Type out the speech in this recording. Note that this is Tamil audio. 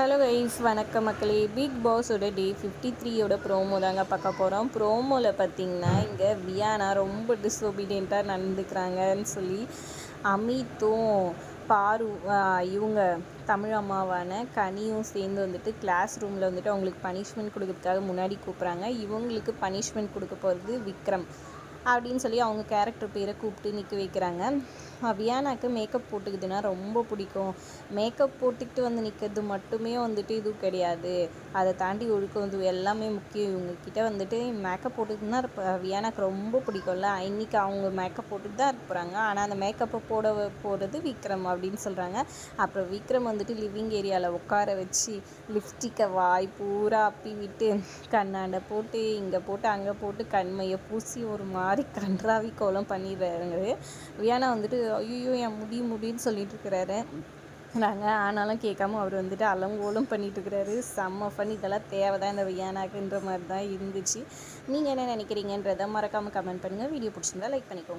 ஹலோ கைஸ் வணக்கம் மக்களே. பிக் பாஸோட டே ஃபிஃப்டி த்ரீயோட ப்ரோமோ தாங்க பார்க்க போகிறோம் ப்ரோமோவில் பார்த்தீங்கன்னா இங்கே வியானா ரொம்ப டிஸ்ஒபீடியண்ட்டாக நடந்துக்கிறாங்கன்னு சொல்லி அமித்தும் பாரு இவங்க தமிழ் அம்மாவான கனியும் சேர்ந்து வந்துட்டு கிளாஸ் ரூமில் வந்துட்டு அவங்களுக்கு பனிஷ்மெண்ட் கொடுக்கறதுக்காக முன்னாடி கூப்பிட்றாங்க. இவங்களுக்கு பனிஷ்மெண்ட் கொடுக்க போகிறது விக்ரம். அப்படின்னு சொல்லி அவங்க கேரக்டர் பேரை கூப்பிட்டு நிற்க வைக்கிறாங்க. வியானாக்கு மேக்கப் போட்டுக்குதுன்னா ரொம்ப பிடிக்கும். மேக்கப் போட்டுக்கிட்டு வந்து நிற்கிறது மட்டுமே வந்துட்டு இது கிடையாது. அதை தாண்டி ஒழுக்கம் வந்து எல்லாமே முக்கியம். இவங்கக்கிட்ட வந்துட்டு மேக்கப் போட்டுக்கிட்டு தான் வியானாக்கு ரொம்ப பிடிக்கும்ல. இன்றைக்கி அவங்க மேக்கப் போட்டுட்டு தான் இருப்பாங்க ஆனால் அந்த மேக்கப்பை போட போகிறது விக்ரம் அப்படின்னு சொல்கிறாங்க அப்புறம் விக்ரம் வந்துட்டு லிவிங் ஏரியாவில் உட்கார வச்சு லிப்ஸ்டிக்கை வாய் பூரா அப்பி விட்டு கண்ணாண்டை போட்டு இங்கே போட்டு அங்கே போட்டு கண்மையை பூசி ஒரு மாதிரி கன்றாவி கோலம் பண்ணிடுறாருங்க. வியானா வந்துட்டு ஐயோ என் முடி முடின்னு சொல்லிட்டு இருக்கிறாரு. நாங்கள் ஆனாலும் கேட்காம அவர் வந்துட்டு அலங்கோலம் பண்ணிட்டு இருக்கிறாரு செம்ம ஃபன் இதெல்லாம் தேவை தான் இந்த வியானாக்குன்ற மாதிரி தான் இருந்துச்சு. நீங்கள் என்ன நினைக்கிறீங்கன்றதை மறக்காமல் கமெண்ட் பண்ணுங்கள் வீடியோ பிடிச்சிருந்தா லைக் பண்ணிக்கோங்க.